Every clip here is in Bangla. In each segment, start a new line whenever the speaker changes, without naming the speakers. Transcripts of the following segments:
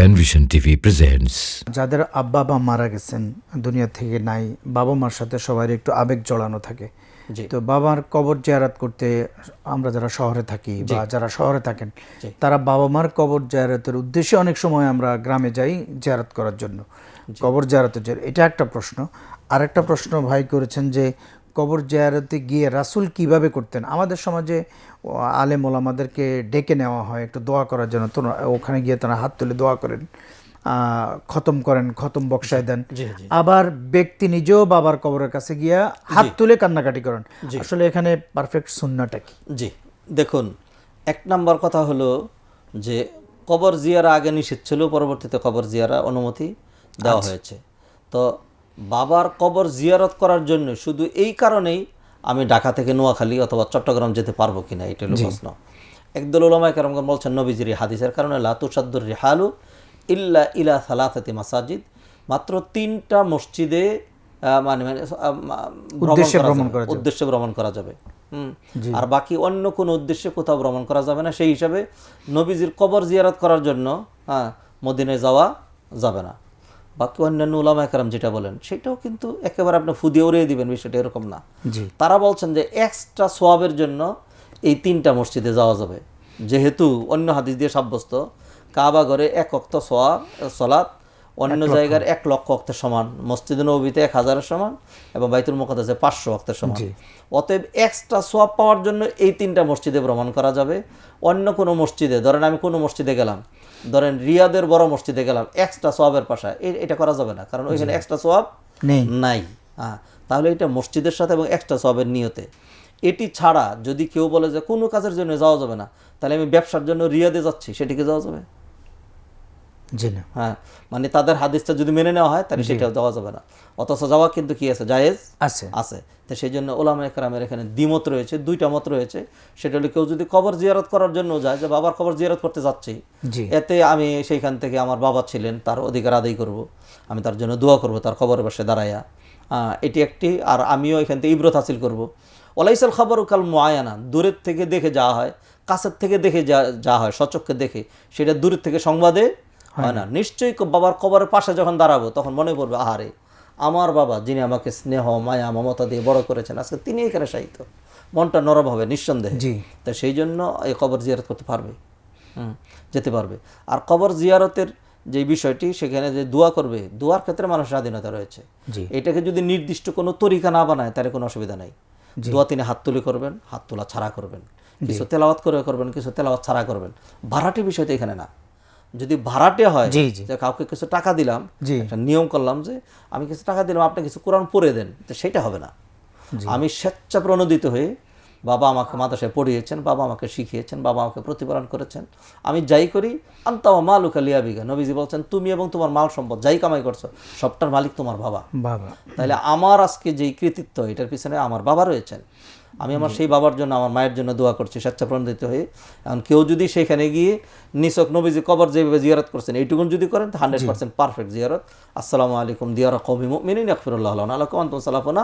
প্যানভিশন টিভি প্রেজেন্টস
যাদের আব্বা বা মারা গেছেন দুনিয়া থেকে নাই বাবা মার সাথে সবার একটু আবেগ জড়ানো থাকে। তো বাবার কবর জিয়ারাত করতে আমরা যারা শহরে থাকি বা যারা শহরে থাকেন তারা বাবা মার কবর জিয়ারতের উদ্দেশ্যে অনেক সময় আমরা গ্রামে যাই জিয়ারত করার জন্য। কবর জিয়ারতের জন্য। এটা একটা প্রশ্ন। আরেকটা প্রশ্ন ভাই করেছেন যে কবর জিয়ারতে গিয়ে রাসুল কীভাবে করতেন? আমাদের সমাজে আলেম ওলামাদেরকে ডেকে নেওয়া হয় একটু দোয়া করার জন্য। তো ওখানে গিয়ে তারা হাত তুলে দোয়া করেন খতম করেন খতম বক্সায় দেন। আবার ব্যক্তি নিজেও বাবার কবরের কাছে গিয়া হাত তুলে কান্নাকাটি করেন। আসলে এখানে পারফেক্ট সুন্নাটা কি?
জি। দেখুন এক নাম্বার কথা হলো যে কবর জিয়ারা আগে নিষেধ ছিল পরবর্তীতে কবর জিয়ারা অনুমতি দেওয়া হয়েছে। তো বাবার কবর জিয়ারত করার জন্য শুধু এই কারণেই আমি ঢাকা থেকে নোয়াখালী অথবা চট্টগ্রাম যেতে পারব কিনা এটা হলো প্রশ্ন। একদল ওলামায় কারণ বলছেন নবীজির হাদিসের কারণে লাতুসাদ্দুর রিহালু ইল্লা ইলা সালাতাতি মাসাজিদ। মাত্র তিনটা মসজিদে মানে মানে,
উদ্দেশ্যে ভ্রমণ করা যাবে।
উদ্দেশ্যে ভ্রমণ করা যাবে। হুম। আর বাকি অন্য কোনো উদ্দেশ্যে কোথাও ভ্রমণ করা যাবে না। সেই হিসাবে নবীজির কবর জিয়ারত করার জন্য হ্যাঁ মদিনায় যাওয়া যাবে না। বাকি অন্যান্য উলামা একরাম যেটা বলেন সেটাও কিন্তু একেবারে আপনি ফুদিয়ে উড়িয়ে দিবেন বিষয়টা এরকম না।
জি।
তারা বলছেন যে এক্সট্রা সোয়াবের জন্য এই তিনটা মসজিদে যাওয়া যাবে। যেহেতু অন্য হাদিস দিয়ে সাব্যস্ত কাবা ঘরে এক অক্ত সোয়াব সলাৎ অন্য জায়গার এক লক্ষ অক্তের সমান মসজিদে নবীতে এক হাজারের সমান এবং বাইতুল মুকাদ্দাসে পাঁচশো অক্তের সমান। অতএব এক্সট্রা সোয়াব পাওয়ার জন্য এই তিনটা মসজিদে ভ্রমণ করা যাবে। অন্য কোনো মসজিদে ধরেন আমি কোনো মসজিদে গেলাম ধরেন রিয়াদের বড় মসজিদে গেলাম এক্সট্রা সোয়াবের পাশায় এ- এটা করা যাবে না কারণ ওইখানে এক্সট্রা সোয়াব
নেই।
নাই। হ্যাঁ তাহলে এটা মসজিদের সাথে এবং এক্সট্রা সবের নিয়তে। এটি ছাড়া যদি কেউ বলে যে কোনো কাজের জন্য যাওয়া যাবে না তাহলে আমি ব্যবসার জন্য রিয়াদে যাচ্ছি সেটিকে যাওয়া যাবে?
জি না।
হ্যাঁ মানে তাদের হাদিসটা যদি মেনে নেওয়া হয় তাহলে সেটাও যাওয়া যাবে না। অথচ যাওয়া কিন্তু কি আছে? জায়েজ?
আছে।
আছে। তো সেই জন্য ওলামা একরামের এখানে দ্বিমত রয়েছে দুইটা মত রয়েছে। সেটা হলো কেউ যদি কবর জিয়ারত করার জন্য যায় যে বাবার কবর জিয়ারত করতে যাচ্ছি
জি।
এতে আমি সেইখান থেকে আমার বাবা ছিলেন তার অধিকার আদায় করব আমি তার জন্য দোয়া করব তার খবরের পাশে দাঁড়াইয়া। এটি একটি আর আমিও এখান থেকে ইব্রত হাসিল করব। ওলাইসাল খবর কাল মোয়ায়ানা দূরের থেকে দেখে যাওয়া হয় কাছের থেকে দেখে যা যা হয় সচক্ষে দেখে। সেটা দূরের থেকে সংবাদে হয় না। নিশ্চয়ই বাবার কবরের পাশে যখন দাঁড়াবো তখন মনে পড়বে আহারে আমার বাবা যিনি আমাকে স্নেহ মায়া মমতা দিয়ে বড় করেছেন আজকে তিনি এখানে সাহিত্য মনটা নরম হবে নিঃসন্দেহে।
জি।
তা সেই জন্য এই কবর জিয়ারত করতে পারবে। যেতে পারবে। আর কবর জিয়ারতের যে বিষয়টি সেখানে যে দোয়া করবে দোয়ার ক্ষেত্রে মানুষের স্বাধীনতা রয়েছে। এটাকে যদি নির্দিষ্ট কোনো তরিকা না বানায় তাহলে কোনো অসুবিধা নাই। দোয়া তিনি হাত তুলে করবেন হাত তোলা ছাড়া করবেন। কিছু তেলাওয়াত করে করবেন কিছু তেলাওয়াত ছাড়া করবেন। ভাড়াটি বিষয় তো এখানে না। যদি ভাড়াটে হয়
জি, জি।
কাউকে কিছু টাকা দিলাম
জি।
একটা নিয়ম করলাম যে আমি কিছু টাকা দিলাম আপনি কিছু কোরআন পড়ে দেন তো সেটা হবে না আমি স্বেচ্ছা প্রণোদিত হয়ে বাবা আমাকে মাদ্রাসায় পড়িয়েছেন বাবা আমাকে শিখিয়েছেন বাবা আমাকে প্রতিপালন করেছেন। আমি যাই করি আন্তামা মালুকা লিয়াবিগা। নবীজি বলছেন তুমি এবং তোমার মাল সম্পদ যাই কামাই করছ সবটার মালিক তোমার বাবা।
বাবা।
তাহলে আমার আজকে যেই কৃতিত্ব এটার পিছনে আমার বাবা রয়েছেন। আমি আমার সেই বাবার জন্য আমার মায়ের জন্য দোয়া করছি স্বেচ্ছাপ্রণোদিত হয়ে। এখন কেউ যদি সেখানে গিয়ে নিছক নবীজি কবর যেভাবে জিয়ারত করছেন এইটুকুন যদি করেন হান্ড্রেড পার্সেন্ট পারফেক্ট জিয়ারত। আসসালামু আলাইকুম দিয়ারা কমি মিনিন আকফিরুল্লাহ আলাইকুম আন্তম সালাফনা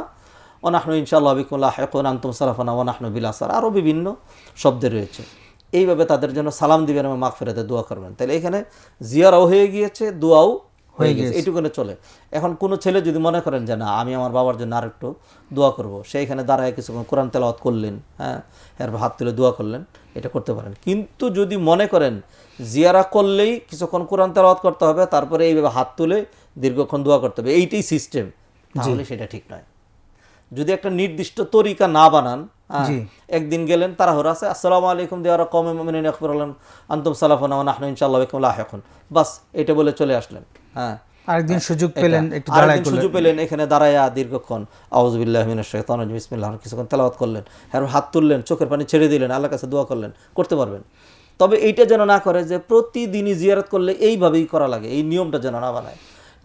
ওনাহনু ইনশাআল্লাহ বিকুল্লাহ হেকুন আন্তম সালাফনা ওনাহনু বিলাসার আরও বিভিন্ন শব্দ রয়েছে। এইভাবে তাদের জন্য সালাম দিবেন এবং মাগফিরাতে দোয়া করবেন। তাহলে এখানে জিয়ারাও হয়ে গিয়েছে দোয়াও হয়ে গেছে। এইটুকুনে চলে। এখন কোনো ছেলে যদি মনে করেন যে না আমি আমার বাবার জন্য আরেকটু দোয়া করব সেইখানে দাঁড়ায় কিছুক্ষণ কোরআন তেলাওয়াত করলেন হ্যাঁ এরপর হাত তুলে দোয়া করলেন এটা করতে পারেন। কিন্তু যদি মনে করেন জিয়ারা করলেই কিছুক্ষণ কোরআন তেলাওয়াত করতে হবে তারপরে এইভাবে হাত তুলে দীর্ঘক্ষণ দোয়া করতে হবে এইটাই সিস্টেম তাহলে সেটা ঠিক নয়। যদি একটা নির্দিষ্ট তরিকা না বানান হ্যাঁ, একদিন গেলেন তারা হর আছে আসসালামু আলাইকুম দেওয়ার কমে আকবর আলম আন্তম সালাফন নাহনু ইনশাআল্লাহ বিকুম লাহেকুন বাস এটা বলে চলে আসলেন হ্যাঁ।
আরেকদিন সুযোগ পেলেন একটু করলেন।
সুযোগ পেলেন এখানে দাঁড়ায়া দীর্ঘক্ষণ আউজবিল্লাহ মিনাশ শাইতানির রাজিম বিসমিল্লাহ কিছুক্ষণ তেলাওয়াত করলেন। আর হাত তুললেন চোখের পানি ছেড়ে দিলেন আল্লাহর কাছে দোয়া করলেন করতে পারবেন। তবে এইটা যেন না করে যে প্রতিদিনই জিয়ারত করলে এইভাবেই করা লাগে এই নিয়মটা যেন না বানায়।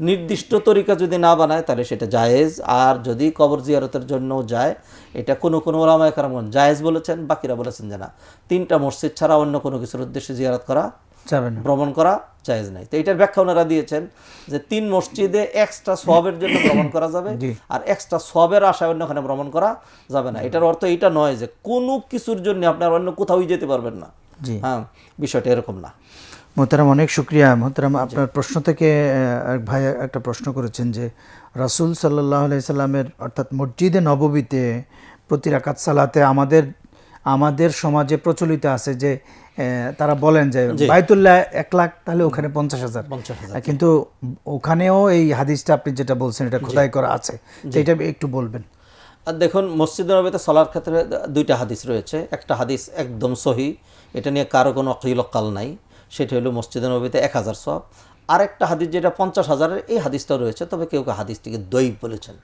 নির্দিষ্ট তরিকা যদি না বানায় তাহলে সেটা জায়েজ। আর যদি কবর জিয়ারতের জন্য যায় এটা কোনো কোনো ওলামায় কারণ জায়েজ বলেছেন বাকিরা বলেছেন যে না। তিনটা মসজিদ ছাড়া অন্য কোনো কিছুর উদ্দেশ্যে জিয়ারত করা
যাবে না।
ভ্রমণ করা জায়েজ নাই। তো এটার ব্যাখ্যা ওনারা দিয়েছেন যে তিন মসজিদে এক্সট্রা সবের জন্য ভ্রমণ করা যাবে আর এক্সট্রা সবের আশায় অন্যখানে ভ্রমণ করা যাবে না। এটার অর্থ এটা নয় যে কোনো কিছুর জন্য আপনার অন্য কোথাও যেতে পারবেন না। হ্যাঁ বিষয়টা এরকম না।
মোহতারাম অনেক শুক্রিয়া। মোহতারাম আপনার প্রশ্ন থেকে এক ভাই একটা প্রশ্ন করেছেন যে রাসূল সাল্লাহ সাল্লামের অর্থাৎ মসজিদে নববীতে প্রতি রাকাত সালাতে আমাদের আমাদের সমাজে প্রচলিত আছে যে তারা বলেন যে বাইতুল্লাহ এক লাখ তাহলে ওখানে পঞ্চাশ হাজার। কিন্তু ওখানেও এই হাদিসটা আপনি যেটা বলছেন এটা খোদাই করা আছে। এটা একটু বলবেন।
আর দেখুন মসজিদ নবীতে চলার ক্ষেত্রে দুইটা হাদিস রয়েছে। একটা হাদিস একদম সহি এটা নিয়ে কারও কোনো অকিলকাল নাই। সেটা হলো মসজিদ নবীতে এক হাজার সব আর একটা হাদিস যেটা পঞ্চাশ হাজারের এই হাদিসটা রয়েছে তবে কেউ কেউ হাদিসটিকে দৈব বলেছেন।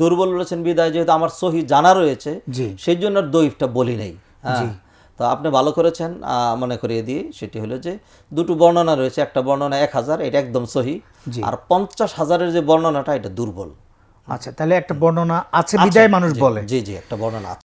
দুর্বল বলেছেন বিদায় যেহেতু আমার সহি জানা রয়েছে সেই জন্য আর দৈবটা বলি নাই। হ্যাঁ। তো আপনি ভালো করেছেন মনে করিয়ে দিয়ে সেটি হলো যে দুটো বর্ণনা রয়েছে একটা বর্ণনা এক হাজার এটা একদম সহি। আর পঞ্চাশ হাজারের যে বর্ণনাটা এটা দুর্বল।
আচ্ছা তাহলে একটা বর্ণনা আছে বিদায় মানুষ বলে।
জি জি একটা বর্ণনা আছে।